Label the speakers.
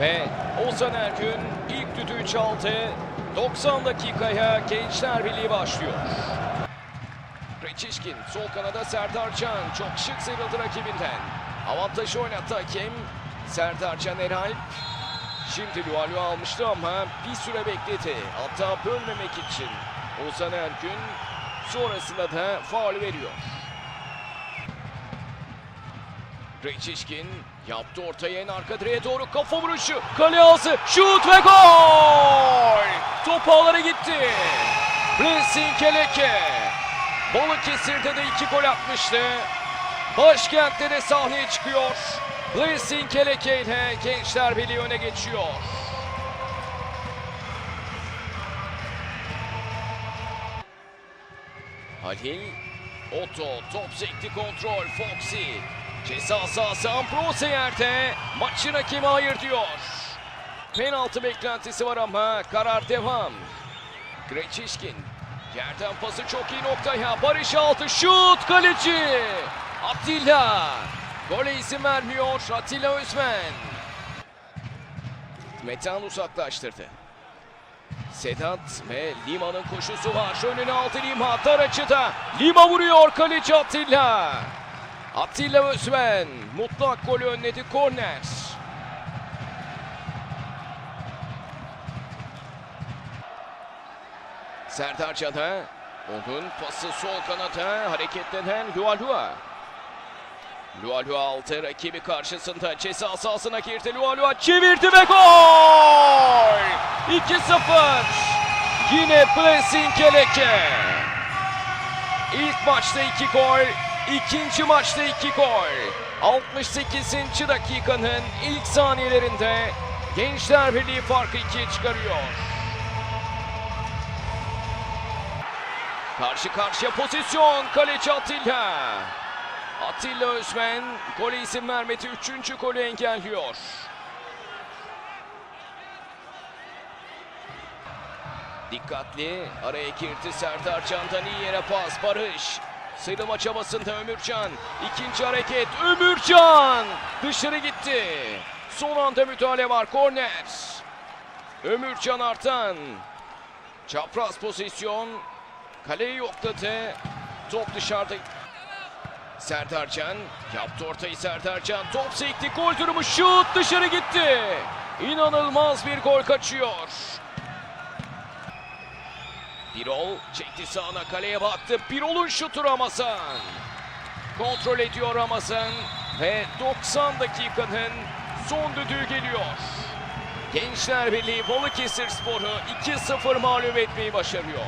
Speaker 1: Ve Ozan Ergün ilk düdüğü çaldı. 90 dakikaya Gençler Birliği başlıyor. Reçişkin sol kanada Serdar Can çok şık sıyrıldı rakibinden. Avantajı oynattı hakem. Serdar Can Eralp. Şimdi Lualua almıştı ama bir süre bekledi. Hatta bölmemek için Ozan Ergün sonrasında da faul veriyor. Reçişkin yaptı ortaya en arka direğe doğru kafa vuruşu. Kale ağzı şut ve gol! Top ağlara gitti. Blessing Keleke. Balıkesir'de de iki gol atmıştı. Başkent'te de sahneye çıkıyor. Blessing Keleke ile Gençler Birliği öne geçiyor. Halil Otto top sekti kontrol Foxy ceza sahası Ambrose yerde maçın hakemi hayır diyor. Penaltı beklentisi var ama karar devam. Greçişkin yerden pası çok iyi noktaya Barış altı şut kaleci Atilla gole izin vermiyor Atilla Özmen. Metan uzaklaştırdı. Sedat ve Lima'nın koşusu var. Önüne aldı Lima. Dar açıda. Lima vuruyor kaleci Atilla. Atilla Özmen. Mutlak golü önledi. Korner. Serdar Can'a. Onun pası sol kanata. Hareketlenen Lualua. Lualua altı rakibi karşısında ceza sahasına girdi. Lualua çevirdi ve gol! 2-0. Yine Blessing Keleke. İlk maçta 2 gol, ikinci maçta 2 gol. 68. dakikanın ilk saniyelerinde Gençler Birliği farkı 2'ye çıkarıyor. Karşı karşıya pozisyon kaleci Atilla. Atilla Özmen gole izin vermedi. Üçüncü golü engelliyor. Dikkatli araya girdi Serdar Can'dan iyi yere pas Barış. Sıyrılma çabasında Ömürcan. İkinci hareket Ömürcan. Dışarı gitti. Son anda müdahale var. Korner. Ömürcan Artan. Çapraz pozisyon. Kaleyi yokladı. Top dışarıda. Serdarcan yaptı ortayı Serdarcan. Top sekti. Gol durumu şut dışarı gitti. İnanılmaz bir gol kaçıyor. Birol çekti sağına kaleye baktı. Birol'un şutu Ramazan. Kontrol ediyor Ramazan. Ve 90 dakikanın son düdüğü geliyor. Gençler Birliği Balıkesir Sporu 2-0 mağlup etmeyi başarıyor.